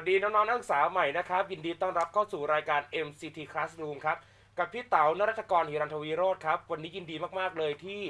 วัสดีน้องๆนักศึกษาใหม่นะครับ ยินดีต้อนรับเข้าสู่รายการ MCT Classroom ครับ กับพี่เต๋านรัชกรหิรันทวีโรธครับ วันนี้ยินดีมากๆเลยที่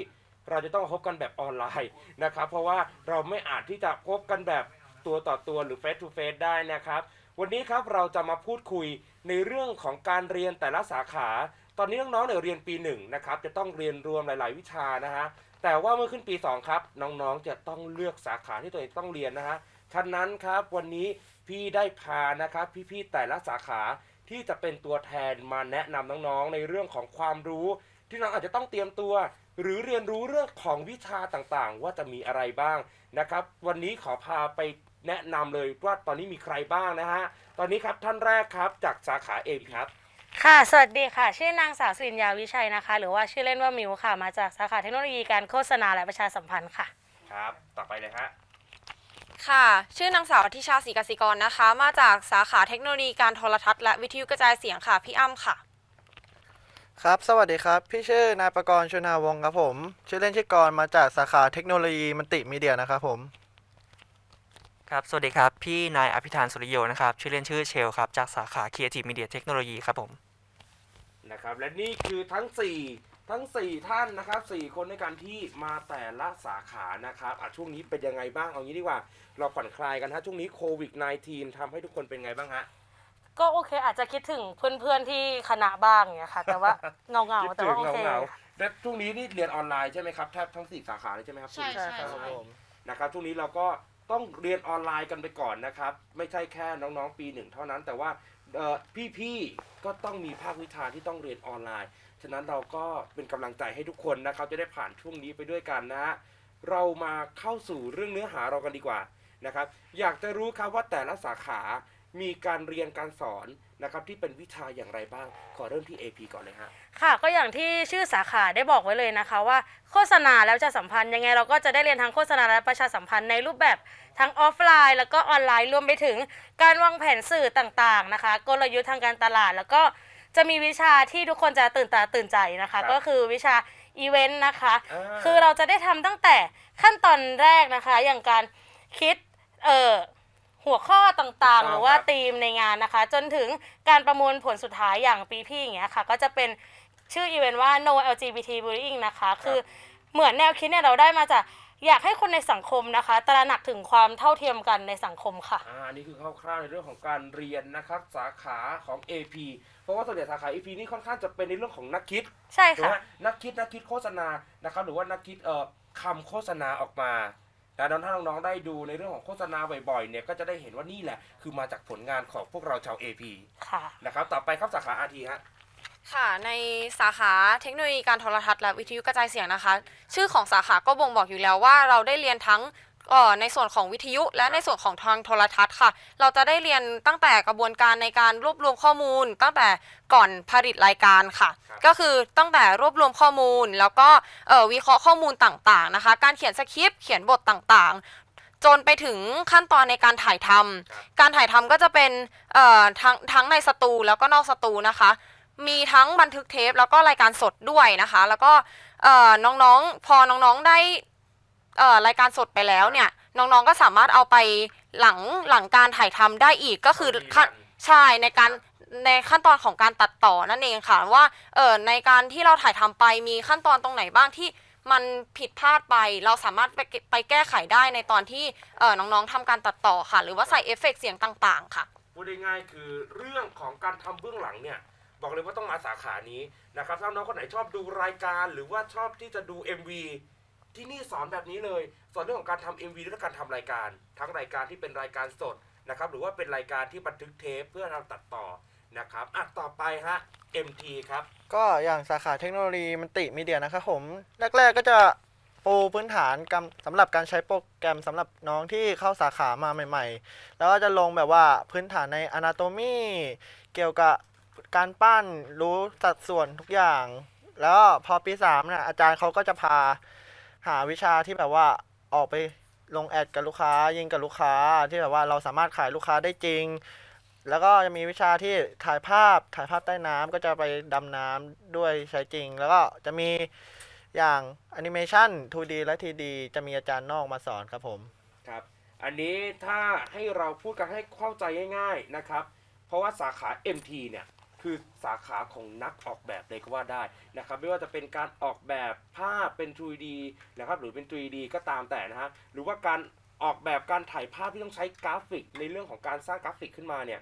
เราจะต้องพบกันแบบออนไลน์นะครับ เพราะว่าเราไม่อาจที่จะพบกันแบบตัวต่อตัวหรือ face to face ได้นะครับ วันนี้ครับเราจะมาพูดคุยในเรื่องของการเรียนแต่ละสาขา ตอนนี้น้องๆเนี่ยเรียนปีหนึ่งนะครับ จะต้องเรียนรวมหลาย ๆ วิชานะฮะ แต่ว่าเมื่อขึ้นปี 2 ครับ น้องๆจะต้องเลือกสาขาที่ตัวเองต้องเรียนนะฮะ ฉะนั้นครับวันนี้ พี่ได้พานะครับพี่ๆแต่ละสาขาที่จะเป็นตัวแทนมาแนะนำน้องๆในเรื่องของความรู้ ที่น้องอาจจะต้องเตรียมตัว หรือเรียนรู้เรื่องของวิชาต่างๆ ว่าจะมีอะไรบ้างนะครับ วันนี้ขอพาไปแนะนำเลยว่าตอนนี้มีใครบ้างนะฮะตอนนี้ครับท่านแรกครับจากสาขาเอครับค่ะ สวัสดีค่ะ ชื่อนางสาวสิริญญาวิชัยนะคะ หรือว่าชื่อเล่นว่ามิวค่ะ มาจากสาขาเทคโนโลยีการโฆษณาและประชาสัมพันธ์ค่ะ ครับ ต่อไปเลยฮะ ค่ะ ชื่อนางสาวทิชาศรีกสิกรนะคะ มาจากสาขาเทคโนโลยีการโทรทัศน์และวิทยุกระจายเสียงค่ะ พี่อ้ำค่ะ ครับ สวัสดีครับ พี่ชื่อนายประกรณ์ชนาวงศ์ครับผม ชื่อเล่นชื่อกรณ์มาจากสาขาเทคโนโลยีมัลติมีเดียนะครับผม ครับ สวัสดีครับ พี่นายอภิธานสุริโยนะครับ ชื่อเล่นชื่อเชลครับ จากสาขา Creative Media Technology ครับผม นะครับ และนี่คือทั้ง 4 ทั้ง 4 ท่านนะครับ4คนในการที่มาแต่ละสาขานะครับอะช่วงนี้เป็นยังไงบ้างเอางี้ดีกว่า เราผ่อนคลายกันฮะช่วงนี้โควิด -19 ทำให้ทุกคนเป็นไงบ้างฮะ ก็โอเค อาจจะคิดถึงเพื่อนๆที่คณะบ้างเนี่ยค่ะ แต่ว่าเงาเงาคิดๆแต่ถึงว่าโอเคเหงาๆและช่วงนี้นี่เรียนออนไลน์ใช่ไหมครับแทบทั้ง 4 สาขาเลยใช่ไหมครับใช่ใช่ใช่ ครับใช่นะครับช่วงนี้เราก็ต้องเรียนออนไลน์กันไปก่อนนะครับ ไม่ใช่แค่น้องๆ ปีหนึ่งเท่านั้น แต่ว่าเอ่อพี่ๆก็ต้องมีภาควิชาที่ต้องเรียนออนไลน์ ฉะนั้นเราก็เป็นกำลังใจให้ทุกคนนะครับ จะได้ผ่านช่วงนี้ไปด้วยกันนะฮะเรามาเข้าสู่เรื่องเนื้อหาเรากันดีกว่านะครับ อยากจะรู้ครับว่าแต่ละสาขามีการเรียนการสอนนะครับที่เป็นวิชาอย่างไรบ้าง ขอเริ่มที่ AP ก่อนเลยฮะค่ะ ก็อย่างที่ชื่อสาขาได้บอกไว้เลยนะคะ ว่าโฆษณาแล้วจะสัมพันธ์ยังไงเราก็จะได้เรียนทั้งโฆษณาและประชาสัมพันธ์ในรูปแบบทั้งออฟไลน์ แล้วก็ออนไลน์รวมไปถึงการวางแผนสื่อต่างๆนะคะ กลยุทธ์ทางการตลาด แล้วก็ จะมีวิชาที่ทุกคนจะตื่นตาตื่นใจนะครัคะบก็คือวิชาอีเวนต์นะคะ อ่า คือเราจะได้ทำตั้งแต่ขั้นตอนแรกนะคะ อย่างการคิดเอ่อหัวข้อต่างๆ หรือว่าธีมในงานนะคะ จนถึงการประมวลผลสุดท้ายอย่างปีพี่อย่างเงี้ยค่ะ ก็จะเป็นชื่ออีเวนต์ว่า no LGBT bullying นะคะ คือเหมือนแนวคิดเนี่ยเราได้มาจาก อยากให้คนในสังคมนะคะ ตระหนักถึงความเท่าเทียมกันในสังคมค่ะ อ่าอันนี้คือคร่าวๆในเรื่องของการเรียนนะครับสาขาของ AP เพราะว่าส่วนใหญ่สาขา AP นี่ค่อนข้างจะเป็นในเรื่องของนักคิดใช่หรือค่ะว่านักคิดนักคิดโฆษณานะครับหรือว่านักคิดเอ่อคำโฆษณาออกมาแต่ถ้าน้องๆได้ดูในเรื่องของโฆษณาบ่อยๆเนี่ยก็จะได้เห็นว่านี่แหละคือมาจากผลงานของพวกเราชาว AP ค่ะ นะครับต่อไปครับสาขา RT ฮะ ค่ะ ในสาขาเทคโนโลยีการโทรทัศน์และวิทยุกระจายเสียงนะคะ ชื่อของสาขาก็บ่งบอกอยู่แล้วว่าเราได้เรียนทั้งเอ่อในส่วนของวิทยุและในส่วนของทางโทรทัศน์ค่ะ เราจะได้เรียนตั้งแต่กระบวนการในการรวบรวมข้อมูล ตั้งแต่ก่อนผลิตรายการค่ะครับก็คือตั้งแต่รวบรวมข้อมูล แล้วก็เอ่อวิเคราะห์ข้อมูลต่างๆนะคะ การเขียนสคริปต์เขียนบทต่างๆ จนไปถึงขั้นตอนในการถ่ายทำการถ่ายทำก็จะเป็นเอ่อทั้งทั้งในสตูแล้วก็นอกสตูนะคะ มีทั้งบันทึกเทปแล้วก็รายการสดด้วยนะคะ แล้วก็เอ่อน้องๆพอน้องๆได้เอ่อรายการสดไปแล้วเนี่ย น้องๆก็สามารถเอาไปหลังหลังการถ่ายทำได้อีกก็คือขั้นใช่ในการในขั้นตอนของการตัดต่อนั่นเองค่ะว่าเออในการที่เราถ่ายทำไปมีขั้นตอนตรงไหนบ้างที่มันผิดพลาดไปเราสามารถไปเก็บไปแก้ไขได้ในตอนที่เออน้องๆทำการตัดต่อค่ะ หรือว่าใส่เอฟเฟกต์เสียงต่างๆ ค่ะพูดได้ง่ายๆคือเรื่องของการทำเบื้องหลังเนี่ย บอกเลยว่าต้องมาสาขานี้นะครับถ้าน้องคนไหนชอบดูรายการหรือว่าชอบที่จะดู MV ที่นี่สอนแบบนี้เลย สอนเรื่องของการทำ MV และการทำรายการ ทั้งรายการที่เป็นรายการสดนะครับหรือว่าเป็นรายการที่บันทึกเทปเพื่อเราตัดต่อนะครับอะต่อไปฮะ MT ครับ ก็อย่างสาขาเทคโนโลยีมัลติมีเดียนะครับผมแรกๆก็จะปูพื้นฐานสำหรับการใช้โปรแกรมสำหรับน้องที่เข้าสาขามาใหม่ ๆ แล้วก็จะลงแบบว่าพื้นฐานใน Anatomy เกี่ยวกับ การปั้นรู้สัดส่วนทุกอย่าง แล้วพอปี3เนี่ยอาจารย์เขาก็จะพาหาวิชาที่แบบว่าออกไปลงแอดกับลูกค้า ยิงกับลูกค้าที่แบบว่าเราสามารถขายลูกค้าได้จริง แล้วก็จะมีวิชาที่ถ่ายภาพถ่ายภาพใต้น้ำก็จะไปดำน้ำด้วยใช้จริง แล้วก็จะมีอย่างแอนิเมชัน 2D และ 3D จะมีอาจารย์นอกมาสอนครับผม ครับ อันนี้ถ้าให้เราพูดกันให้เข้าใจง่ายๆนะครับ เพราะว่าสาขา MT เนี่ย คือสาขาของนักออกแบบเลยก็ว่าได้นะครับไม่ว่าจะเป็นการออกแบบภาพเป็น 3D นะครับหรือเป็น 3D ก็ตามแต่นะฮะหรือว่าการออกแบบการถ่ายภาพที่ต้องใช้กราฟิก ในเรื่องของการสร้างกราฟิกขึ้นมาเนี่ย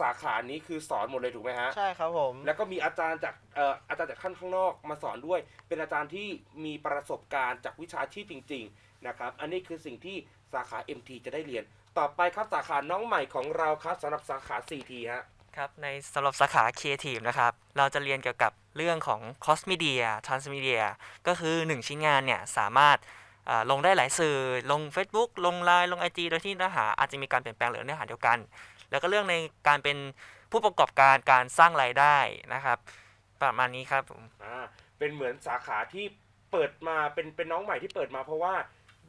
สาขานี้คือสอนหมดเลยถูกไหมฮะ ใช่ครับผม แล้วก็มีอาจารย์จากเอ่ออาจารย์จากขั้นข้างนอกมาสอนด้วย เป็นอาจารย์ที่มีประสบการณ์จากวิชาชีพจริง ๆ นะครับ อันนี้คือสิ่งที่สาขา MT จะได้เรียน ต่อไปครับสาขาน้องใหม่ของเราครับสำหรับสาขา CT ฮะ ครับในสำหรับสาขา Creative นะครับ เราจะเรียนเกี่ยวกับเรื่องของ Cross Media Transmedia ก็คือ 1 ชิ้นงานเนี่ย สามารถลงได้หลายสื่อ ลง Facebook ลง Line ลง IG โดยที่เนื้อหาอาจจะมีการเปลี่ยนแปลงหรือเนื้อหาเดียวกัน แล้วก็เรื่องในการเป็นผู้ประกอบการการสร้างรายได้นะครับ ประมาณนี้ครับผมอ่าเป็นเหมือนสาขาที่เปิดมาเป็นเป็นน้องใหม่ที่เปิดมาเพราะว่า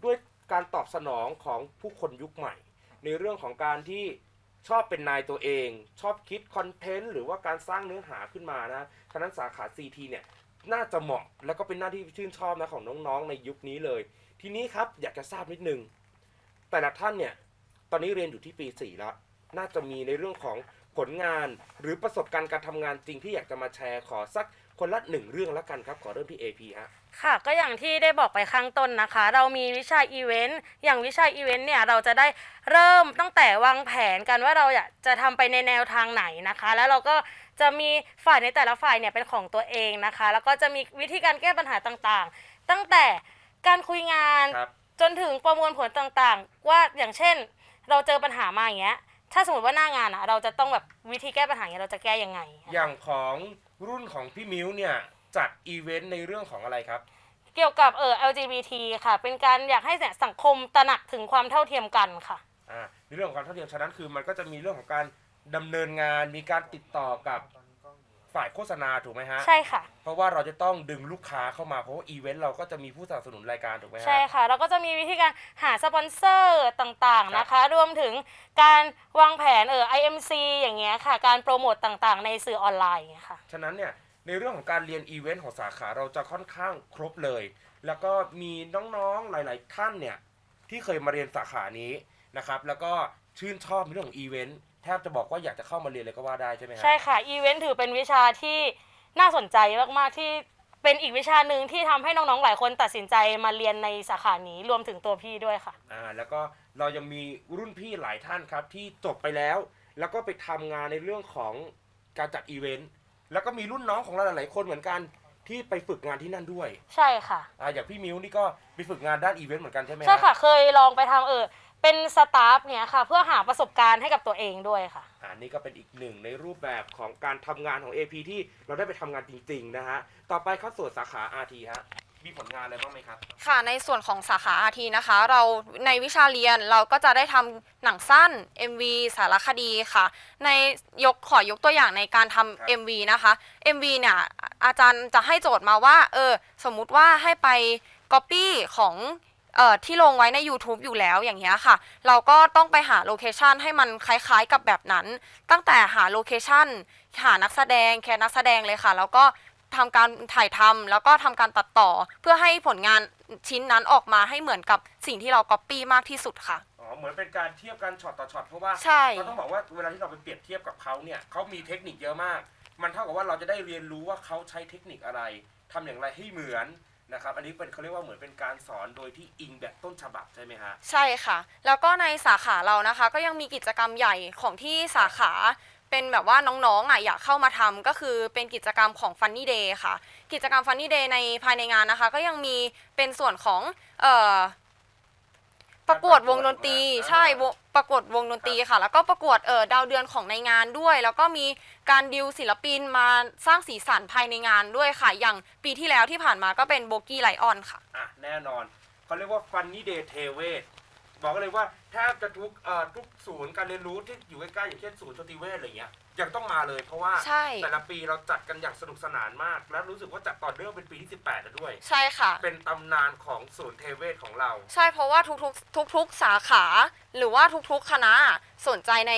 ด้วยการตอบสนองของผู้คนยุคใหม่ ในเรื่องของการที่ ชอบเป็นนายตัวเอง ชอบคิดคอนเทนต์หรือว่าการสร้างเนื้อหาขึ้นมานะฉะนั้นสาขา CT เนี่ยน่าจะเหมาะแล้วก็เป็นหน้าที่ชื่นชอบนะของน้องๆ ในยุคนี้เลย ทีนี้ครับอยากจะทราบนิดนึง แต่ละท่านเนี่ยตอนนี้เรียนอยู่ที่ปี 4 แล้ว น่าจะมีในเรื่องของผลงานหรือประสบการณ์การทำงานจริงที่อยากจะมาแชร์ขอสัก คนละหนึ่งเรื่องแล้วกันครับขอเริ่มที่ AP ฮะ ค่ะก็อย่างที่ได้บอกไปข้างต้นนะคะ เรามีวิชาอีเวนต์อย่างวิชาอีเวนต์เนี่ยเราจะได้เริ่มตั้งแต่วางแผนกันว่าเราอยากจะทำไปในแนวทางไหนนะคะ แล้วเราก็จะมีฝ่ายในแต่ละฝ่ายเนี่ยเป็นของตัวเองนะคะ แล้วก็จะมีวิธีการแก้ปัญหาต่างๆ ตั้งแต่การคุยงาน ครับ จนถึงประมวลผลต่างๆ ว่าอย่างเช่น เราเจอปัญหามาอย่างเงี้ยถ้าสมมติว่าหน้างานอะเราจะต้องแบบวิธีแก้ปัญหาอย่างเงี้ยเราจะแก้ยังไงอย่างของ รุ่นของพี่มิ้วเนี่ยจัดอีเวนต์ในเรื่องของอะไรครับ เกี่ยวกับเออ LGBT ค่ะ เป็นการอยากให้สังคมตระหนักถึงความเท่าเทียมกันค่ะอ่าในเรื่องของความเท่าเทียมฉะนั้นคือมันก็จะมีเรื่องของการดำเนินงานมีการติดต่อกับ ฝ่ายโฆษณาถูกไหมฮะ ใช่ค่ะ เพราะว่าเราจะต้องดึงลูกค้าเข้ามาเพราะว่าอีเวนต์เราก็จะมีผู้สนับสนุนรายการถูกไหมฮะ ใช่ค่ะ แล้วก็จะมีวิธีการหาสปอนเซอร์ต่างครับๆนะคะ รวมถึงการวางแผนเออ IMC อย่างเงี้ยค่ะ การโปรโมตต่างๆ ในสื่อออนไลน์อย่างเงี้ยค่ะ ฉะนั้นเนี่ยในเรื่องของการเรียนอีเวนต์ของสาขาเราจะค่อนข้างครบเลย แล้วก็มีน้องๆหลาย ๆ ท่านเนี่ยที่เคยมาเรียนสาขานี้นะครับ แล้วก็ชื่นชอบในเรื่องของอีเวนต์ แทบจะบอกว่าอยากจะเข้ามาเรียนเลยก็ว่าได้ใช่ไหมฮะ ใช่ค่ะอีเวนต์ถือเป็นวิชาที่น่าสนใจมาก ๆ ที่เป็นอีกวิชาหนึ่งที่ทำให้น้อง ๆ หลายคนตัดสินใจมาเรียนในสาขานี้รวมถึงตัวพี่ด้วยค่ะ อ่าแล้วก็เรายังมีรุ่นพี่หลายท่านครับที่จบไปแล้ว แล้วก็ไปทำงานในเรื่องของการจัดอีเวนต์แล้วก็มีรุ่นน้องของเราหลายๆคนเหมือนกันที่ไปฝึกงานที่นั่นด้วยใช่ค่ะ อ่าอย่างพี่มิวนี่ก็ไปฝึกงานด้านอีเวนต์เหมือนกันใช่ไหมฮใช่ค่ะเคยลองไปทำเออ เป็นสตาฟเนี่ยค่ะ เพื่อหาประสบการณ์ให้กับตัวเองด้วยค่ะอ่านี่ก็เป็นอีกหนึ่งในรูปแบบของการทำงานของ AP ที่เราได้ไปทำงานจริง ๆ นะฮะ ต่อไปเข้าสู่สาขา RT ฮะ มีผลงานอะไรบ้างไหมครับ ค่ะในส่วนของสาขา RT นะคะ เราในวิชาเรียนเราก็จะได้ทำหนังสั้น MV สารคดีค่ะ ในยกขอยกตัวอย่างในการครับทำ MV นะคะ MV เนี่ยอาจารย์จะให้โจทย์มาว่าเออสมมุติว่าให้ไป Copy ของ เอ่อที่ลงไว้ใน YouTube อยู่แล้วอย่างเงี้ยค่ะ เราก็ต้องไปหาโลเคชันให้มันคล้ายๆกับแบบนั้น ตั้งแต่หาโลเคชันหานักแสดงแคสนักแสดงเลยค่ะ แล้วก็ทำการถ่ายทำแล้วก็ทำการตัดต่อ เพื่อให้ผลงานชิ้นนั้นออกมาให้เหมือนกับสิ่งที่เราก๊อปปี้มากที่สุดค่ะ อ๋อเหมือนเป็นการเทียบกันช็อตต่อช็อตเพราะว่าใช่ เราต้องบอกว่าเวลาที่เราไปเปรียบเทียบกับเขาเนี่ยเขามีเทคนิคเยอะมาก มันเท่ากับว่าเราจะได้เรียนรู้ว่าเขาใช้เทคนิคอะไรทำอย่างไรให้เหมือน นะครับ อันนี้เป็นเขาเรียกว่าเหมือนเป็นการสอนโดยที่อิงแบบต้นฉบับใช่ไหมฮะ ใช่ค่ะ แล้วก็ในสาขาเรานะคะ ก็ยังมีกิจกรรมใหญ่ของที่สาขาเป็นแบบว่าน้องๆอะอยากเข้ามาทำก็คือเป็นกิจกรรมของ Funny Day ค่ะ กิจกรรม Funny Day ในภายในงานนะคะ ก็ยังมีเป็นส่วนของเอ่อประกวดวงดนตรีใช่วง ประกวดวงดนตรีค่ะ แล้วก็ประกวดเอ่อดาวเดือนของในงานด้วย แล้วก็มีการดิวศิลปินมาสร้างสีสันภายในงานด้วยค่ะ อย่างปีที่แล้วที่ผ่านมาก็เป็นโบกี้ไลออนค่ะ อะแน่นอนเขาเรียกว่าฟันนี่เดย์เทเวศ บอกเลยว่าแทบจะทุกเอ่อทุกศูนย์การเรียนรู้ที่อยู่ใกล้ๆอย่างเช่นศูนย์ชติเวศอะไรเงี้ยยังต้องมาเลยเพราะว่าใช่ แต่ละปีเราจัดกันอย่างสนุกสนานมาก และรู้สึกว่าจัดต่อเนื่องเป็นปีที่ 18แล้วด้วย ใช่ค่ะ เป็นตำนานของศูนย์เทเวศของเรา ใช่เพราะว่าทุกๆทุกๆสาขาหรือว่าทุกๆคณะสนใจใน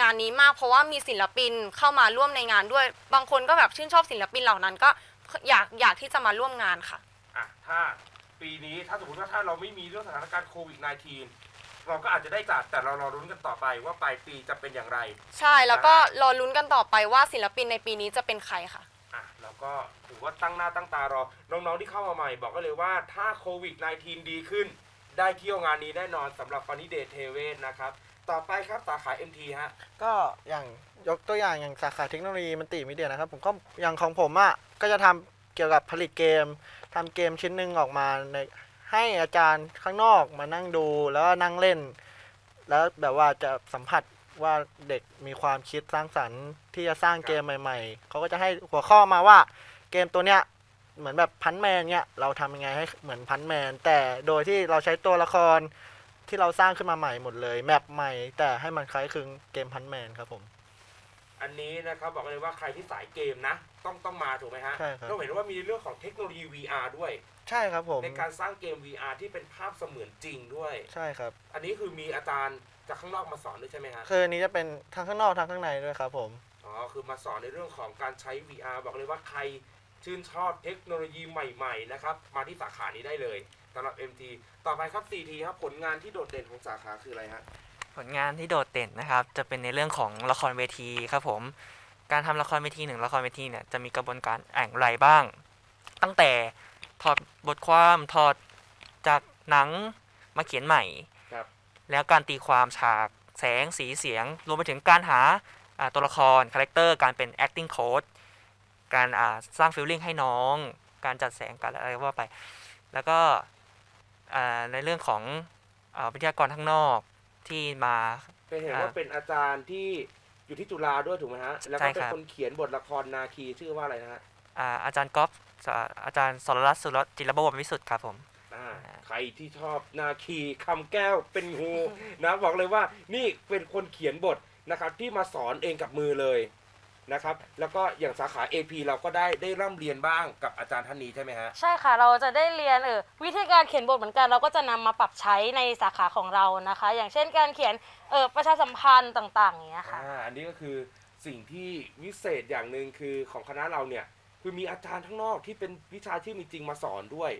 งานนี้มาก เพราะว่ามีศิลปินเข้ามาร่วมในงานด้วย บางคนก็แบบชื่นชอบศิลปินเหล่านั้นก็อยากอยากที่จะมาร่วมงานค่ะ อะ ถ้า ปีนี้ถ้าสมมติว่าถ้าเราไม่มีเรื่องสถานการณ์โควิด -19 เราก็อาจจะได้จัดแต่เรารอรุ้นกันต่อไปว่าปลายปีจะเป็นอย่างไรใช่แล้วก็รอลุ้นกันต่อไปว่าศิลปินในปีนี้จะเป็นใครค่ะ อะแล้วก็ถือว่าตั้งหน้าตั้งตารอน้องๆที่เข้ามาใหม่ บอกกันเลยว่าถ้าโควิด -19 ดีขึ้น ได้เที่ยวงานนี้แน่นอนสำหรับฟันนี่เดทเทเวสนะครับต่อไปครับสาขา MT ฮะ ก็อย่างยกตัวอย่างอย่างสาขาเทคโนโลยีมันติมีเดียนะครับผมก็อย่างของผมอะก็จะทำเกี่ยวกับผลิตเกม ทำเกมชิ้นหนึ่งออกมาในให้อาจารย์ข้างนอกมานั่งดูแล้วก็นั่งเล่น แล้วแบบว่าจะสัมผัสว่าเด็กมีความคิดสร้างสรรค์ที่จะสร้างเกมใหม่ ๆ เขาก็จะให้หัวข้อมาว่าเกมตัวเนี้ยเหมือนแบบพันแมนเนี้ยเราทำยังไงให้เหมือนพันแมน แต่โดยที่เราใช้ตัวละครที่เราสร้างขึ้นมาใหม่หมดเลย แมปใหม่ แต่ให้มันคล้ายคลึงเกมพันแมนครับผม อันนี้นะครับบอกกันเลยว่าใครที่สายเกมนะ ต้องต้องมาถูกไหมฮะใช่ครับเราเห็นว่ามีเรื่องของเทคโนโลยี VR ด้วย ใช่ครับผมในการสร้างเกม VR ที่เป็นภาพเสมือนจริงด้วย ใช่ครับ อันนี้คือมีอาจารย์จากข้างนอกมาสอนด้วยใช่ไหมฮะคืออันนี้จะเป็นทั้งข้างนอกทั้งข้างในด้วยครับผม อ๋อคือมาสอนในเรื่องของการใช้ VR บอกเลยว่าใครชื่นชอบเทคโนโลยีใหม่ๆนะครับมาที่สาขานี้ได้เลยสำหรับ MT ต่อไปครับ CT ครับผลงานที่โดดเด่นของสาขาคืออะไรฮะ ผลงานที่โดดเด่นนะครับ จะเป็นในเรื่องของละครเวทีครับผม การทำละครเวทีหนึ่งละครเวทีเนี่ยจะมีกระบวนการแอ่งไรบ้าง ตั้งแต่ถอดบทความถอดจากหนังมาเขียนใหม่ครับแล้วการตีความฉากแสงสีเสียง รวมไปถึงการหาอ่าตัวละครคาแรคเตอร์การเป็น acting coach การอ่าสร้าง feeling ให้น้อง การจัดแสงการอะไรก็ว่าไป แล้วก็อ่าในเรื่องของอาวิทยากรข้างนอก ที่มา เป็นเห็นอ่าว่าเป็นอาจารย์ที่อยู่ที่จุฬาด้วยถูกไหมฮะ แล้วใช่ก็เป็นครับ คนเขียนบทละครนาคีชื่อว่าอะไรนะฮะอ่าอาจารย์ก๊อฟสอ่าอาจารย์สรรัตน์สุรจิรบวรวิสุทธิ์ครับผม อ่าใครที่ชอบนาคีคำแก้วเป็นงูนะบอกเลยว่านี่เป็นคนเขียนบทนะครับที่มาสอนเองกับมือเลย นะครับ แล้วก็อย่างสาขา AP เราก็ได้ได้ร่ำเรียนบ้างกับอาจารย์ท่านนี้ใช่ไหมฮะ ใช่ค่ะเราจะได้เรียนเออวิธีการเขียนบทเหมือนกัน เราก็จะนำมาปรับใช้ในสาขาของเรานะคะ อย่างเช่นการเขียนเออประชาสัมพันธ์ต่างๆอย่างเงี้ยค่ะ อ่าอันนี้ก็คือสิ่งที่วิเศษอย่างหนึ่งคือของคณะเราเนี่ยคือมีอาจารย์ทั้างนอกที่เป็นวิชาชีพจริงๆมาสอนด้วย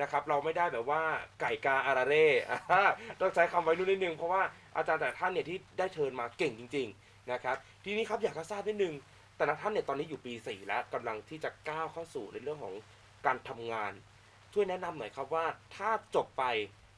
นะครับ เราไม่ได้แบบว่าไก่กาอาราเร่อ่าต้องใช้คำไว้รุ่นนิดนึงเพราะว่าอาจารย์แต่ละท่านเนี่ยที่ได้เชิญมาเก่งจริง ๆนะครับ ทีนี้ครับอยากจะทราบนิดนึง แต่ละท่านเนี่ยตอนนี้อยู่ปี4แล้วกำลังที่จะก้าวเข้าสู่ในเรื่องของการทำงาน ช่วยแนะนำหน่อยครับว่าถ้าจบไป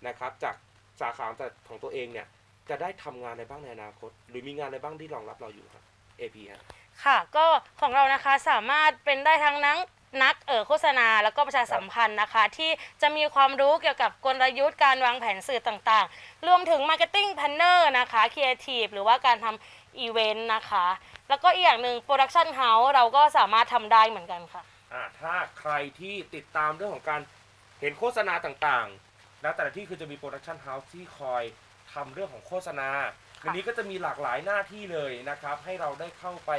นะครับ จากสาขาของตัวเองเนี่ยจะได้ทำงานอะไรบ้างในอนาคต หรือมีงานอะไรบ้างที่รองรับเราอยู่ครับ AP ฮะ ค่ะก็ของเรานะคะสามารถเป็นได้ทั้งนักนักเออโฆษณาแล้วก็ประชาสัมพันธ์นะคะ ที่จะมีความรู้เกี่ยวกับกลยุทธ์การวางแผนสื่อต่างๆ รวมถึง Marketing Planner นะคะ Creative หรือว่าการทำ อีเวนต์นะคะ แล้วก็อีกอย่างหนึ่ง Production House เราก็สามารถทำได้เหมือนกันค่ะ อ่าถ้าใครที่ติดตามเรื่องของการเห็นโฆษณาต่างๆนะแต่ละที่คือจะมีโปรดักชันเฮาส์ที่คอยทำเรื่องของโฆษณา วันนี้ก็จะมีหลากหลายหน้าที่เลยนะครับ ให้เราได้เข้าไป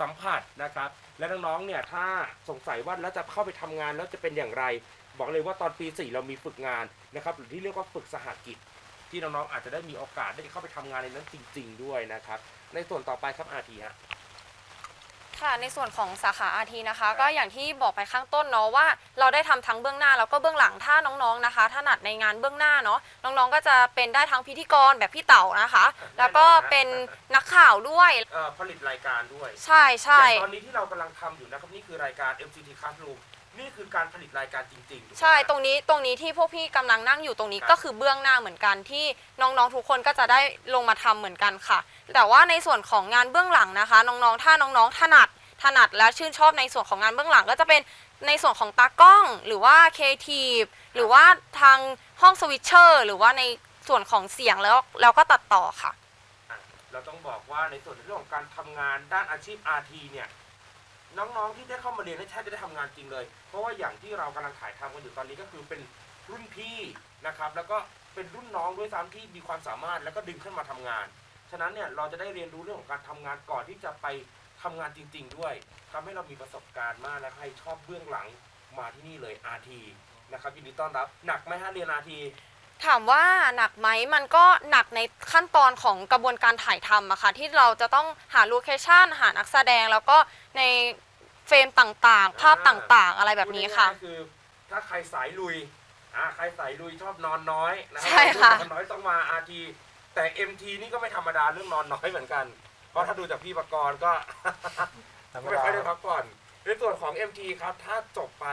สัมผัสนะครับ และน้องๆ เนี่ยถ้าสงสัยว่าแล้วจะเข้าไปทำงานแล้วจะเป็นอย่างไร บอกเลยว่าตอนปี 4 เรามีฝึกงานนะครับ หรือที่เรียกว่าฝึกสหกิจ ที่น้องๆ อาจจะได้มีโอกาสได้เข้าไปทำงานในนั้นจริง ๆ ด้วยนะครับ ในส่วนต่อไปครับอาทีฮะ ค่ะในส่วนของสาขาอาทีนะคะ ก็อย่างที่บอกไปข้างต้นเนาะว่า เราได้ทำทั้งเบื้องหน้าแล้วก็เบื้องหลังถ้าน้องๆนะคะถนัดในงานเบื้องหน้าเนาะน้องๆก็จะเป็นได้ทั้งพิธีกรแบบพี่เต๋านะคะ แล้วก็เป็นนักข่าวด้วย เอ่อผลิตรายการด้วยใช่ใช่ อย่างตอนนี้ที่เรากำลังทำอยู่นะครับนี่คือรายการ MCT Classroom นี่คือการผลิตรายการจริงๆถูกไหม ใช่ฮะตรงนี้ตรงนี้ที่พวกพี่กำลังนั่งอยู่ตรงนี้ครับ ก็คือเบื้องหน้าเหมือนกันที่น้องๆทุกคนก็จะได้ลงมาทำเหมือนกันค่ะ แต่ว่าในส่วนของงานเบื้องหลังนะคะ น้องๆถ้าน้องๆถนัดถนัดและชื่นชอบในส่วนของงานเบื้องหลัง ก็จะเป็นในส่วนของตากล้อง หรือว่าเคทีฟหรือว่าทางห้องสวิตเชอร์หรือว่าในส่วนของเสียงแล้วแล้วก็ตัดต่อค่ะ อะเราต้องบอกว่าในส่วนเรื่องของการทำงานด้านอาชีพ RT เนี่ย น้องๆที่ได้เข้ามาเรียนได้แทบจะได้ทำงานจริงเลย เพราะว่าอย่างที่เรากำลังถ่ายทำกันอยู่ตอนนี้ก็คือเป็นรุ่นพี่นะครับ แล้วก็เป็นรุ่นน้องด้วยซ้ำที่มีความสามารถแล้วก็ดึงขึ้นมาทำงาน ฉะนั้นเนี่ยเราจะได้เรียนรู้เรื่องของการทำงานก่อนที่จะไปทำงานจริง ๆ ด้วยทำให้เรามีประสบการณ์มากและใครชอบเบื้องหลังมาที่นี่เลย RT นะครับยินดีต้อนรับหนักไหมฮะเรียน RT ถามว่าหนักไหมมันก็หนักในขั้นตอนของกระบวนการถ่ายทำอะค่ะที่เราจะต้องหาโลเคชันหานักแสดงแล้วก็ในเฟรมต่างๆ ภาพต่างๆ อะไรแบบนี้ค่ะ พูดง่ายๆคือถ้าใครสายลุยอ่าใครใส่ลุยชอบนอนน้อยนะใช่ค่ะ นอนน้อยต้องมาอาทีแต่ MT นี่ก็ไม่ธรรมดาเรื่องนอนน้อยเหมือนกัน เพราะถ้าดูจากพี่ประกรณ์ก็ ธรรมไม่ดาค่อยได้พักผ่อนในส่วนของ MT ครับ ถ้าจบไป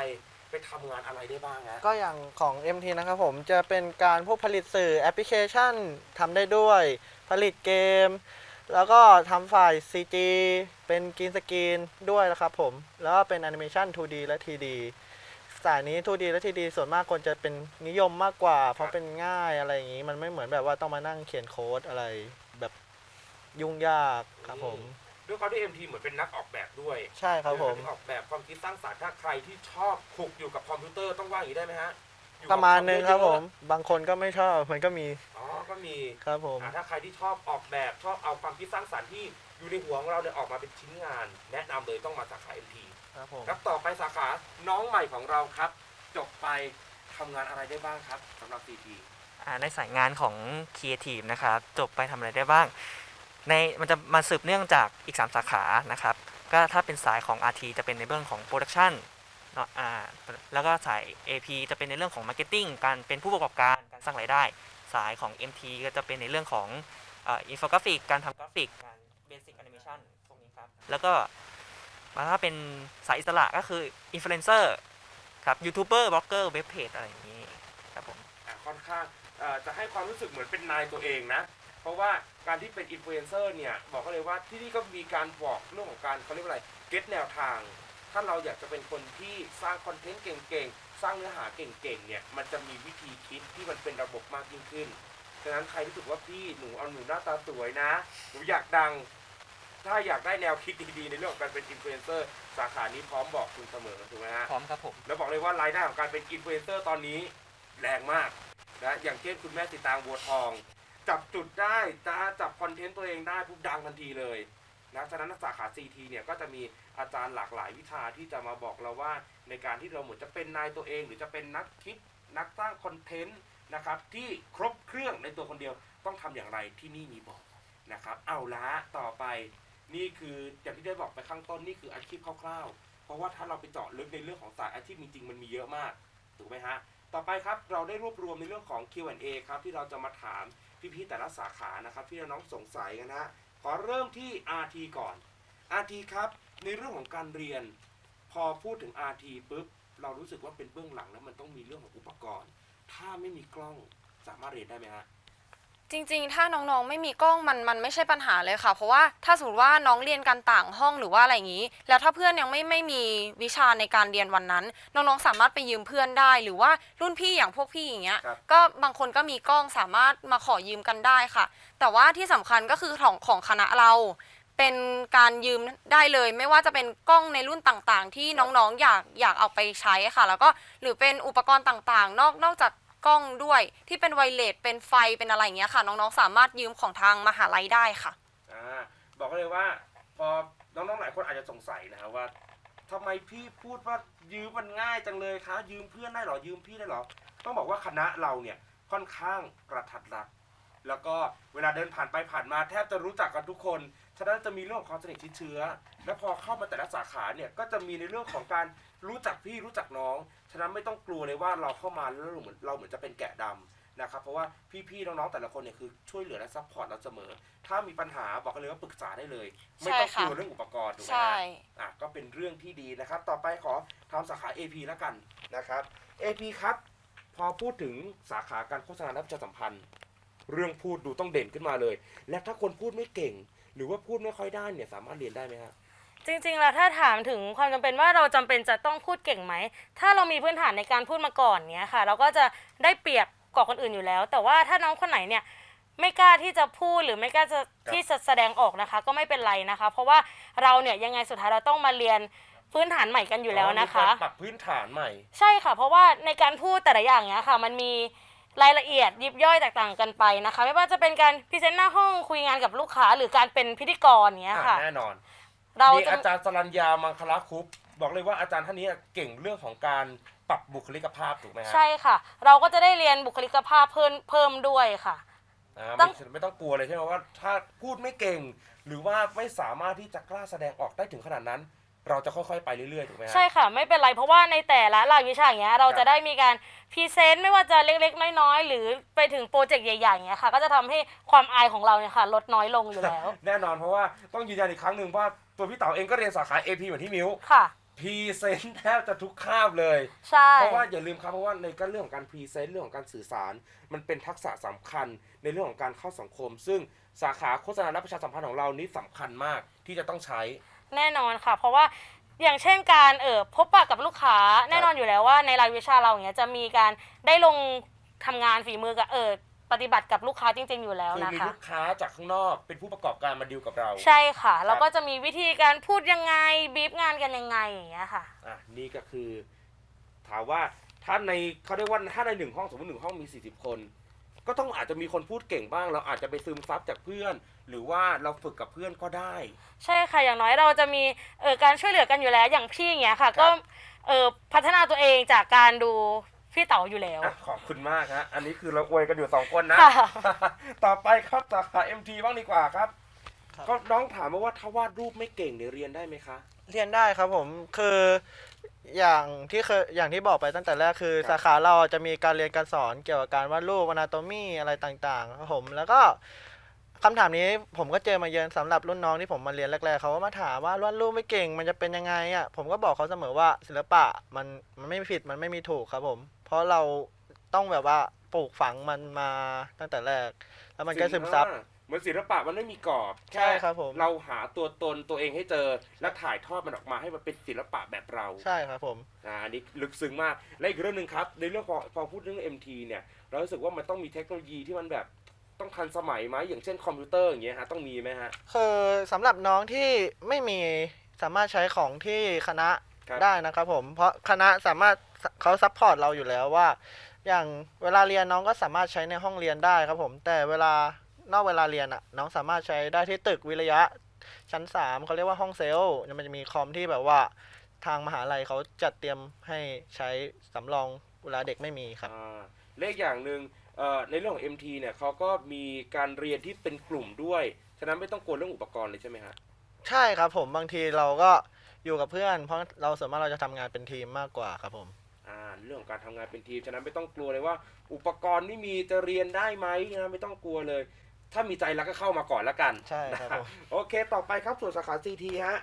ไปทำงานอะไรได้บ้างฮะก็อย่างของ MT นะครับผมจะเป็นการพวกผลิตสื่อแอปพลิเคชันทำได้ด้วย ผลิตเกม แล้วก็ทำฝ่าย CG เป็นกรีนสกรีนด้วยนะครับผม แล้วก็เป็นแอนิเมชัน 2D และ 3D สายนี้ 2D และ 3D ส่วนมากคนจะเป็นนิยมมากกว่า เพราะเป็นง่ายอะไรอย่างนี้ มันไม่เหมือนแบบว่าต้องมานั่งเขียนโค้ดอะไรแบบยุ่งยากครับผม ด้วยความที่ MT เหมือนเป็นนักออกแบบด้วยใช่ครับผม เป็นนักออกแบบความคิดสร้างสรรค์ถ้าใครที่ชอบคลุกอยู่กับคอมพิวเตอร์ต้องว่าอย่างนี้ได้ไหมฮะอยู่ปกับระมาณนึงครับอผเยมอะบางคนก็ไม่ชอบ มันก็มีๆอ๋อก็มีครับผม อ่าถ้าใครที่ชอบออกแบบชอบเอาความคิดสร้างสรรค์ที่อยู่ในหัวของเราเนี่ยออกมาเป็นชิ้นงาน แนะนำเลยต้องมาสาขา MT ครับผม ครับต่อไปสาขาน้องใหม่ของเราครับ จบไปทำงานอะไรได้บ้างครับสำหรับ CT อ่าในสายงานของ Creative นะครับ จบไปทำอะไรได้บ้าง ในมันจะมาสืบเนื่องจากอีก 3 สาขานะครับ ก็ถ้าเป็นสายของ RT จะเป็นในเรื่องของ Production เนาะอ่าแล้วก็สาย AP จะเป็นในเรื่องของ Marketing การเป็นผู้ประกอบการการสร้างรายได้ สายของ MT ก็จะเป็นในเรื่องของอินโฟกราฟิกการทำกราฟิกการเบสิ c แอนิเมชันพวกนี้ครับ แล้วก็มาถ้าเป็นสายอิสระก็คืออินฟลูเอนเซอร์ครับยูทูบเบอร์บล็อกเกอร์เว็บเพจอะไรอย่างนี้ครับผมค่อนข้างจะให้ความรู้สึกเหมือนเป็นนายตัวเองนะ เพราะว่าการที่เป็นอินฟลูเอนเซอร์เนี่ยบอกก็เลยว่าที่นี่ก็มีการบอกเรื่องของการเขาเรียกว่าอะไรเก็ตแนวทาง ถ้าเราอยากจะเป็นคนที่สร้างคอนเทนต์เก่งๆ สร้างเนื้อหาเก่งๆเนี่ยมันจะมีวิธีคิดที่มันเป็นระบบมากยิ่งขึ้นฉะนั้นใครรู้สึกว่าพี่หนูเอาหนูหน้าตาสวยนะหนูอยากดัง ถ้าอยากได้แนวคิดดีๆ ในเรื่องของการเป็นอินฟลูเอนเซอร์สาขานี้พร้อมบอกคุณเสมอถูกไหมฮะพร้อมครับผมแล้วบอกเลยว่ารายได้ของการเป็นอินฟลูเอนเซอร์ตอนนี้แรงมากนะอย่างเช่นคุณแม่สิตางบัวทอง จับจุดได้จะจับคอนเทนต์ตัวเองได้ปุ๊บดังทันทีเลยนะฉะนั้นสาขา CT เนี่ยก็จะมีอาจารย์หลากหลายวิชาที่จะมาบอกเราว่า ในการที่เราเหมือนจะเป็นนายตัวเอง หรือจะเป็นนักคิดนักสร้างคอนเทนต์นะครับที่ครบเครื่องในตัวคนเดียวต้องทำอย่างไรที่นี่มีบอกนะครับเอาละต่อไปนี่คืออย่างที่ได้บอกไปข้างต้นนี่คืออาชีพคร่าวๆ เพราะว่าถ้าเราไปเจาะลึกในเรื่องของสายอาชีพจริงๆมันมีเยอะมากถูกไหมฮะต่อไปครับเราได้รวบรวมในเรื่องของ Q&A ครับที่เราจะมาถาม พี่ๆแต่ละสาขานะครับที่น้องสงสัยกันนะฮะขอเริ่มที่ RT ก่อน RT ครับในเรื่องของการเรียน พอพูดถึง RT ปุ๊บเรารู้สึกว่าเป็นเบื้องหลังแล้วมันต้องมีเรื่องของอุปกรณ์ ถ้าไม่มีกล้องสามารถเรียนได้ไหมฮะ จริงๆ ถ้าน้องๆ ไม่มีกล้องมันมันไม่ใช่ปัญหาเลยค่ะ เพราะว่าถ้าสมมติว่าน้องเรียนกันต่างห้องหรือว่าอะไรอย่างนี้ แล้วถ้าเพื่อนยังไม่ไม่มีวิชาในการเรียนวันนั้น น้องๆ สามารถไปยืมเพื่อนได้ หรือว่ารุ่นพี่อย่างพวกพี่อย่างเงี้ย ครับก็บางคนก็มีกล้องสามารถมาขอยืมกันได้ค่ะ แต่ว่าที่สำคัญก็คือของของคณะเรา เป็นการยืมได้เลย ไม่ว่าจะเป็นกล้องในรุ่นต่างๆ ที่น้องๆ อยากอยากเอาไปใช้ค่ะ แล้วก็หรือเป็นอุปกรณ์ต่างๆ นอกนอกจาก กล้องด้วย ที่เป็นไวเลสเป็นไฟเป็นอะไรอย่างเงี้ยค่ะ น้องๆ สามารถยืมของทางมหาลัยได้ค่ะ อ่าบอกเลยว่าพอน้องๆหลายคนอาจจะสงสัยนะครับว่าทำไมพี่พูดว่ายืมมันง่ายจังเลยคะยืมเพื่อนได้เหรอยืมพี่ได้เหรอ ต้องบอกว่าคณะเราเนี่ยค่อนข้างกระทัดรัดแล้วก็เวลาเดินผ่านไปผ่านมาแทบจะรู้จักกันทุกคน ฉะนั้นจะมีเรื่องของความสนิทชิดเชื้อ แล้วพอเข้ามาแต่ละสาขาเนี่ยก็จะมีในเรื่องของการรู้จักพี่รู้จักน้อง ฉะนั้นไม่ต้องกลัวเลยว่าเราเข้ามาแล้วเราเหมือนเราเหมือนจะเป็นแกะดำนะครับ เพราะว่าพี่ๆน้องๆแต่ละคนเนี่ยคือช่วยเหลือและซัพพอร์ตเราเสมอ ถ้ามีปัญหาบอกกันเลยว่าปรึกษาได้เลย ไม่ต้องกลัวเรื่องอุปกรณ์ถูกไหมใช่ฮะอะก็เป็นเรื่องที่ดีนะครับ ต่อไปขอทำสาขา AP แล้วกันนะครับ AP ครับ พอพูดถึงสาขาการโฆษณาและประชาสัมพันธ์ เรื่องพูดดูต้องเด่นขึ้นมาเลย และถ้าคนพูดไม่เก่ง หรือว่าพูดไม่ค่อยได้เนี่ยสามารถเรียนได้ไหมฮะ จริงๆ แล้วถ้าถามถึงความจำเป็นว่าเราจำเป็นจะต้องพูดเก่งไหม ถ้าเรามีพื้นฐานในการพูดมาก่อนเนี้ยค่ะ เราก็จะได้เปรียบกว่าคนอื่นอยู่แล้ว แต่ว่าถ้าน้องคนไหนเนี่ยไม่กล้าที่จะพูดหรือไม่กล้าจะที่จะแสดงออกนะคะ ก็ไม่เป็นไรนะคะ เพราะว่าเราเนี่ยยังไงสุดท้ายเราต้องมาเรียนพื้นฐานใหม่กันอยู่แล้วนะคะ มีการปรับพื้นฐานใหม่ ใช่ค่ะ เพราะว่าในการพูดแต่ละอย่างเนี้ยค่ะ มันมีรายละเอียดยิบย่อยแตกต่างกันไปนะคะ ไม่ว่าจะเป็นการพรีเซนต์หน้าห้องคุยงานกับลูกค้า หรือการเป็นพิธีกรเนี้ยค่ะอะ แน่นอน เรามีจะอาจารย์สรัญญามังคลาคุปบอกเลยว่าอาจารย์ท่านนี้เก่งเรื่องของการปรับบุคลิกภาพถูกไหมฮะใช่ค่ะ เราก็จะได้เรียนบุคลิกภาพเพิ่มเพิ่มด้วยค่ะ อ่าต้ไม่องไม่ต้องกลัวเลยใช่ไหมว่าถ้าพูดไม่เก่ง หรือว่าไม่สามารถที่จะกล้าแสดงออกได้ถึงขนาดนั้น เราจะค่อยๆไปเรื่อยๆถูกไหมฮะ ใช่ค่ะ ไม่เป็นไรเพราะว่าในแต่ละรายวิชาอย่างเงี้ยเราครับจะได้มีการพรีเซนต์ไม่ว่าจะเล็กๆ น้อยๆ หรือไปถึงโปรเจกต์ใหญ่ๆอย่างเงี้ยค่ะ ก็จะทำให้ความอายของเราเนี่ยค่ะ ลดน้อยลงอยู่แล้ว แน่นอนเพราะว่าต้องยืนยันอีกครั้งหนึ่งว่า ตัวพี่เต๋าเองก็เรียนสาขา AP เหมือนที่มิวค่ะ พรีเซนต์แทบจะทุกคาบเลย ใช่ เพราะว่าอย่าลืมครับเพราะว่าในการเรื่องของการพรีเซนต์เรื่องของการสื่อสาร มันเป็นทักษะสำคัญในเรื่องของการเข้าสังคม ซึ่งสาขาโฆษณาและประชาสัมพันธ์ของเรานี่สำคัญมากที่จะต้องใช้ แน่นอนค่ะ เพราะว่าอย่างเช่นการเออพบปะกับลูกค้าแน่นอนอยู่แล้วว่าในรายวิชาเราอย่างเงี้ยจะมีการได้ลงทำงานฝีมือกับเออ ปฏิบัติกับลูกค้าจริง ๆ อยู่แล้วคือนะมีคะ ลูกค้าจากข้างนอกเป็นผู้ประกอบการมาดีลกับเรา ใช่ค่ะ แล้วก็จะมีวิธีการพูดยังไงบีบงานกันยังไงอย่างเงี้ยค่ะ อะนี่ก็คือ ถามว่าถ้าในเขาเรียกว่าถ้าในหนึ่งห้องสมมติหนึ่งห้องมี 40 คน ก็ต้องอาจจะมีคนพูดเก่งบ้าง เราอาจจะไปซึมซับจากเพื่อน หรือว่าเราฝึกกับเพื่อนก็ได้ ใช่ค่ะอย่างน้อยเราจะมีเออการช่วยเหลือกันอยู่แล้วอย่างพี่อย่างเงี้ยค่ะครับก็เออพัฒนาตัวเองจากการดู พี่เต๋าอยู่แล้ว อะขอบคุณมากฮะ อันนี้คือเราอวยกันอยู่สองคนนะ ค่ะ ต่อไปครับสาขา MT บ้างดีกว่าครับ ครับ ก็น้องถามมาว่าถ้าวาดรูปไม่เก่งเนี่ยเรียนได้ไหมคะ เรียนได้ครับผมคืออย่างที่เคยอย่างที่บอกไปตั้งแต่แรกคือครับ สาขาเราจะมีการเรียนการสอนเกี่ยวกับการวาดรูปอนาโตมีอะไรต่างๆครับผมแล้วก็คำถามนี้ผมก็เจอมาเยอะสำหรับรุ่นน้องที่ผมมาเรียนแรกๆเขาก็มาถามว่าวาดรูปไม่เก่งมันจะเป็นยังไงอะผมก็บอกเขาเสมอว่าศิลปะมันมันไม่ผิดมันไม่มีถูกครับผม เพราะเราต้องแบบว่าปลูกฝังมันมาตั้งแต่แรก แล้วมันก็ซึมซับ อ่าเหมือนศิลปะมันไม่มีกรอบใช่ครับผม เราหาตัวตนตัวเองให้เจอ และถ่ายทอดมันออกมาให้มันเป็นศิลปะแบบเรา ใช่ครับผม อ่าอันนี้ลึกซึ้งมาก และอีกเรื่องหนึ่งครับ ในเรื่องพอพอพูดเรื่อง MT เนี่ย เรารู้สึกว่ามันต้องมีเทคโนโลยีที่มันแบบต้องทันสมัยไหมอย่างเช่นคอมพิวเตอร์อย่างเงี้ยฮะต้องมีไหมฮะ คือสำหรับน้องที่ไม่มีสามารถใช้ของที่คณะครับ ได้นะครับผม เพราะคณะสามารถ เขาซัพพอร์ตเราอยู่แล้วว่า อย่างเวลาเรียนน้องก็สามารถใช้ในห้องเรียนได้ครับผม แต่เวลานอกเวลาเรียนอะน้องสามารถใช้ได้ที่ตึกวิริยะชั้น3เขาเรียกว่าห้องเซลล์มันจะมีคอมที่แบบว่าทางมหาลัยเขาจัดเตรียมให้ใช้สำรองเวลาเด็กไม่มีครับอ่าเลขอย่างหนึ่งเอ่อในเรื่องของ MT เนี่ยเขาก็มีการเรียนที่เป็นกลุ่มด้วย ฉะนั้นไม่ต้องกลัวเรื่องอุปกรณ์เลยใช่ไหมฮะ ใช่ครับผมบางทีเราก็อยู่กับเพื่อน เพราะเราส่วนมากเราจะทำงานเป็นทีมมากกว่าครับผม อ่าเรื่องของการทำงานเป็นทีมฉะนั้นไม่ต้องกลัวเลยว่า อุปกรณ์ไม่มีจะเรียนได้ไหมนะไม่ต้องกลัวเลย ถ้ามีใจแล้วก็เข้ามาก่อนแล้วกันใช่ครับผมโอเค ต่อไปครับส่วนสาขา CT ฮะ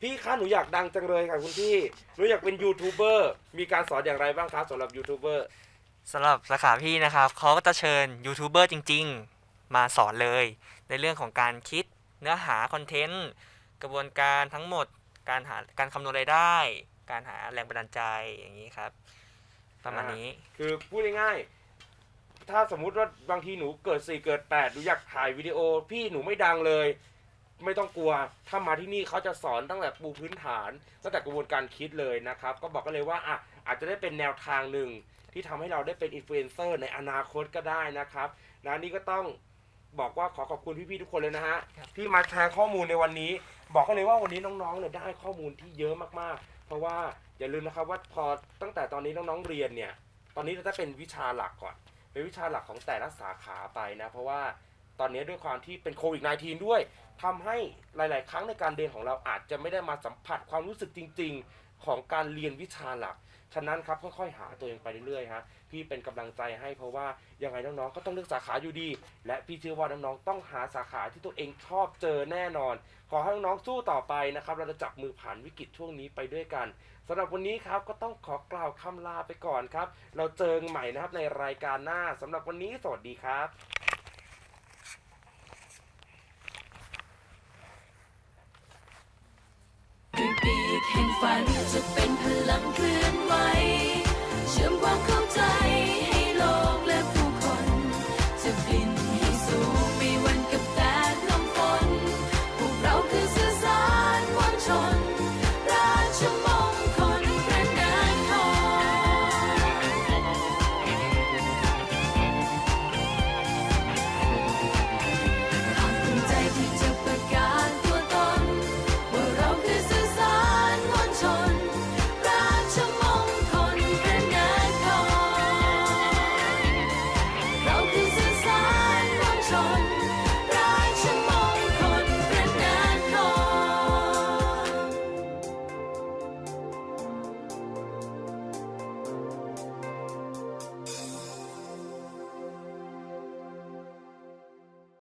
พี่คะหนูอยากดังจังเลยค่ะคุณพี่หนูอยากเป็นยูทูบเบอร์มีการสอนอย่างไรบ้างครับสำหรับยูทูบเบอร์สำหรับสาขาพี่นะครับเขาก็จะเชิญยูทูบเบอร์จริง ๆ มาสอนเลย ในเรื่องของการคิดเนื้อหาคอนเทนต์กระบวนการทั้งหมดการหาการคำนวณรายได้ การหาแรงบันดาลใจอย่างนี้ครับ ประมาณนี้ คือพูดง่ายๆ ถ้าสมมุติว่าบางทีหนูเกิด4เกิด8หนูอยากถ่ายวิดีโอ พี่หนูไม่ดังเลย ไม่ต้องกลัว ถ้ามาที่นี่เขาจะสอนตั้งแต่ปูพื้นฐาน ตั้งแต่กระบวนการคิดเลยนะครับ ก็บอกกันเลยว่าอะอาจจะได้เป็นแนวทางหนึ่งที่ทำให้เราได้เป็นอินฟลูเอนเซอร์ในอนาคตก็ได้นะครับนะนี่ก็ต้องบอกว่าขอขอบคุณพี่ๆทุกคนเลยนะฮะที่มาแชร์ข้อมูลในวันนี้ บอกกันเลยว่าวันนี้น้องๆเนี่ยได้ข้อมูลที่เยอะมากๆ เพราะว่าอย่าลืมนะครับว่าพอตั้งแต่ตอนนี้น้องๆเรียนเนี่ย ตอนนี้เราจะเป็นวิชาหลักก่อน เป็นวิชาหลักของแต่ละสาขาไปนะ เพราะว่าตอนนี้ด้วยความที่เป็นโควิด -19 ด้วยทำให้หลาย ๆ ครั้งในการเรียนของเราอาจจะไม่ได้มาสัมผัสความรู้สึกจริง ๆ ของการเรียนวิชาหลัก ฉะนั้นครับค่อยๆหาตัวเองไปเรื่อยๆฮะพี่เป็นกำลังใจให้เพราะว่ายังไงน้องๆก็ต้องเลือกสาขาอยู่ดี และพี่เชื่อว่าน้องๆต้องหาสาขาที่ตัวเองชอบเจอแน่นอน ขอให้น้องๆสู้ต่อไปนะครับเราจะจับมือผ่านวิกฤตช่วงนี้ไปด้วยกันสำหรับวันนี้ครับก็ต้องขอกล่าวคำลาไปก่อนครับ เราเจอกันใหม่นะครับในรายการหน้าสำหรับวันนี้สวัสดีครับปี แห่งฝันจะเป็นพลังเคลื่อนไหวเชื่อมความเข้าใจให้โลกและผู้คนจะบิน